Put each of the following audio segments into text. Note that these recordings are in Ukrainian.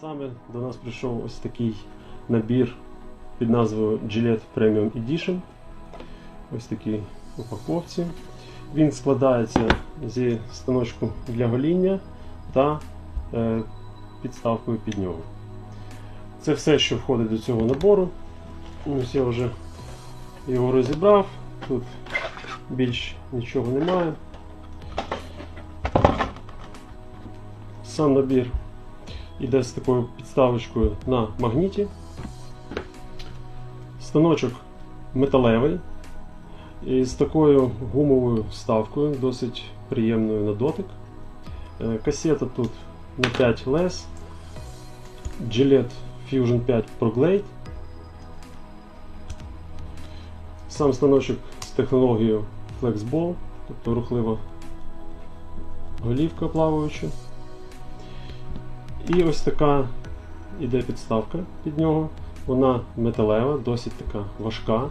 Саме до нас прийшов ось такий набір під назвою Gillette Premium Edition. Ось такій упаковці. Він складається зі станочку для гоління та е, підставкою під нього. Це все, що входить до цього набору. Ось я вже його розібрав. Тут більш нічого немає. Сам набір іде з такою підставочкою на магніті. Станочок металевий і з такою гумовою вставкою, досить приємною на дотик. Е, Касета тут на 5 лес. Gillette Fusion 5 Pro Glade. Сам станочок з технологією FlexBall, тобто рухлива голівка плаваюча. І ось така іде підставка під нього. Вона металева, досить така важка,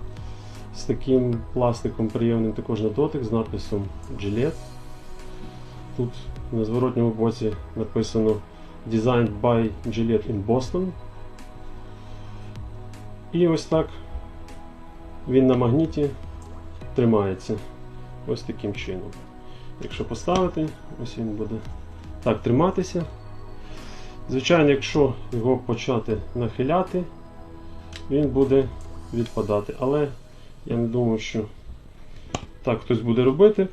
з таким пластиком приємним також на дотик, з надписом Gillette. Тут на зворотньому боці написано Designed by Gillette in Boston. І ось так він на магніті тримається. Ось таким чином. Якщо поставити, ось він буде так триматися. Звичайно, якщо його почати нахиляти, він буде відпадати. Але я не думаю, що так хтось буде робити.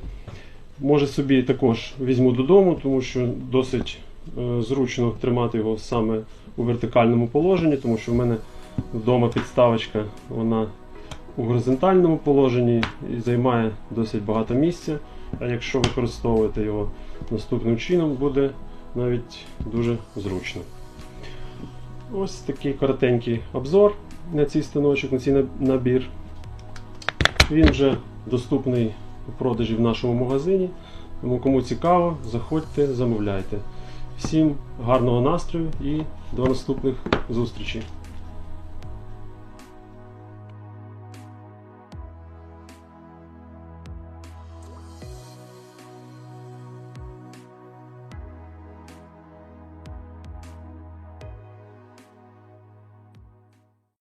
Може собі також візьму додому, тому що досить е, зручно тримати його саме у вертикальному положенні, тому що в мене вдома підставочка вона у горизонтальному положенні і займає досить багато місця. А якщо використовувати його наступним чином, буде навіть дуже зручно. Ось такий коротенький обзор на цей станочок, на цей набір. Він вже доступний у продажі в нашому магазині. Тому кому цікаво, заходьте, замовляйте. Всім гарного настрою і до наступних зустрічей!